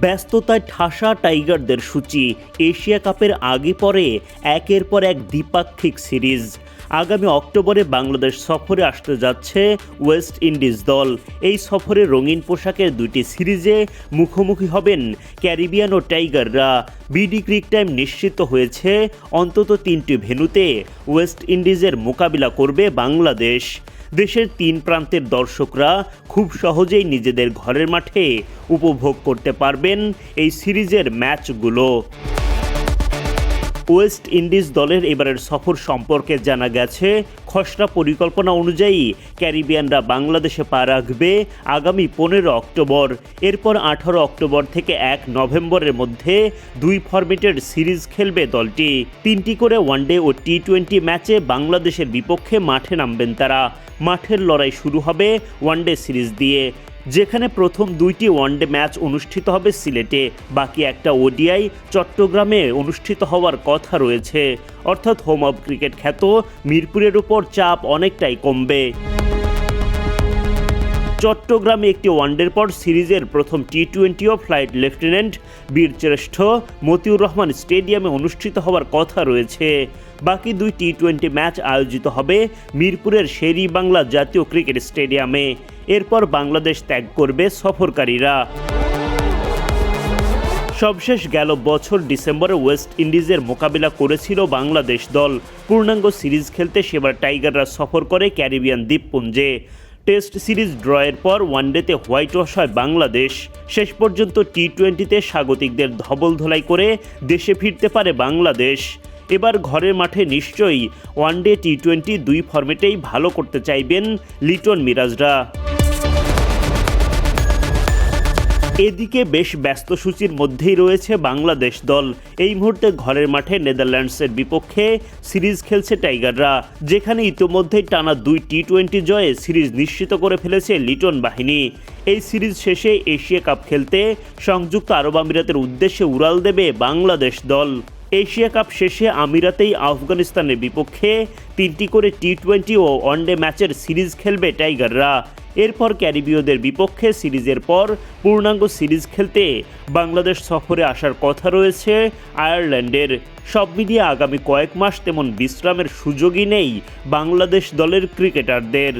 ব্যস্ততায় ঠাসা টাইগারদের সূচি। এশিয়া কাপের আগে পরে একের পর এক দ্বিপাক্ষিক সিরিজ। আগামী অক্টোবরে বাংলাদেশ সফরে আসতে যাচ্ছে ওয়েস্ট ইন্ডিজ দল। এই সফরে রঙিন পোশাকের দুইটি সিরিজে মুখোমুখি হবেন ক্যারিবিয়ান ও টাইগাররা। বিডি ক্রিক টাইম নিশ্চিত হয়েছে, অন্তত তিনটি ভেন্যুতে ওয়েস্ট ইন্ডিজের মোকাবিলা করবে বাংলাদেশ। দেশের তিন প্রান্তের দর্শকরা খুব সহজেই নিজেদের ঘরের মাঠে উপভোগ করতে পারবেন এই সিরিজের ম্যাচগুলো। ওয়েস্ট ইন্ডিজ দলের এবারের সফর সম্পর্কে জানা গেছে, খসড়া পরিকল্পনা অনুযায়ী ক্যারিবিয়ানরা বাংলাদেশে পা রাখবে আগামী পনেরো অক্টোবর। এরপর আঠারো অক্টোবর থেকে এক নভেম্বরের মধ্যে দুই ফরম্যাটের সিরিজ খেলবে দলটি। তিনটি করে ওয়ানডে ও টি টোয়েন্টি ম্যাচে বাংলাদেশের বিপক্ষে মাঠে নামবেন তারা। মাঠের লড়াই শুরু হবে ওয়ানডে সিরিজ দিয়ে। যেখানে প্রথম দুইটি ওয়ানডে ম্যাচ অনুষ্ঠিত হবে সিলেটে, বাকি একটা ওডিআই চট্টগ্রামে অনুষ্ঠিত হওয়ার কথা রয়েছে। অর্থাৎ হোম অব ক্রিকেট খ্যাত মিরপুরের উপর চাপ অনেকটাই কমবে। চট্টগ্রামে একটি ওয়ানডের পর সিরিজের প্রথম টি টোয়েন্টিও ফ্লাইট লেফটেন্যান্ট বীরশ্রেষ্ঠ মতিউর রহমান স্টেডিয়ামে অনুষ্ঠিত হওয়ার কথা রয়েছে। বাকি দুই টি টোয়েন্টি ম্যাচ আয়োজিত হবে মিরপুরের শেরি বাংলা জাতীয় ক্রিকেট স্টেডিয়ামে। এরপর বাংলাদেশ ত্যাগ করবে সফরকারীরা। সবশেষ গেল বছর ডিসেম্বরে ওয়েস্ট ইন্ডিজের মোকাবিলা করেছিল বাংলাদেশ দল। পূর্ণাঙ্গ সিরিজ খেলতে সেবার টাইগাররা সফর করে ক্যারিবিয়ান দ্বীপপুঞ্জে। টেস্ট সিরিজ ড্রয়ের পর ওয়ানডেতে হোয়াইট ওয়াশ হয় বাংলাদেশ। শেষ পর্যন্ত টি টোয়েন্টিতে স্বাগতিকদের ধবল ধলাই করে দেশে ফিরতে পারে বাংলাদেশ। এবার ঘরের মাঠে নিশ্চয়ই ওয়ানডে টি টোয়েন্টি দুই ফর্মেটেই ভালো করতে চাইবেন লিটন মিরাজরা। এদিকে বেশ ব্যস্ত সূচির মধ্যেই রয়েছে বাংলাদেশ দল। এই মুহূর্তে ঘরের মাঠে নেদারল্যান্ডসের বিপক্ষে সিরিজ খেলছে টাইগাররা, যেখানে ইতোমধ্যেই টানা দুই টি টোয়েন্টি জয়ে সিরিজ নিশ্চিত করে ফেলেছে লিটন বাহিনী। এই সিরিজ শেষে এশিয়া কাপ খেলতে সংযুক্ত আরব আমিরাতের উদ্দেশ্যে উড়াল দেবে বাংলাদেশ দল। এশিয়া কাপ শেষে আমিরাতেই আফগানিস্তানের বিপক্ষে তিনটি করে টি টোয়েন্টি ও ওয়ানডে ম্যাচের সিরিজ খেলবে টাইগাররা। এরপর ক্যারিবীয়দের বিপক্ষে সিরিজের পর পূর্ণাঙ্গ সিরিজ খেলতে বাংলাদেশ সফরে আসার কথা রয়েছে আয়ারল্যান্ডের। সব মিলিয়ে আগামী কয়েক মাস তেমন বিশ্রামের সুযোগই নেই বাংলাদেশ দলের ক্রিকেটারদের।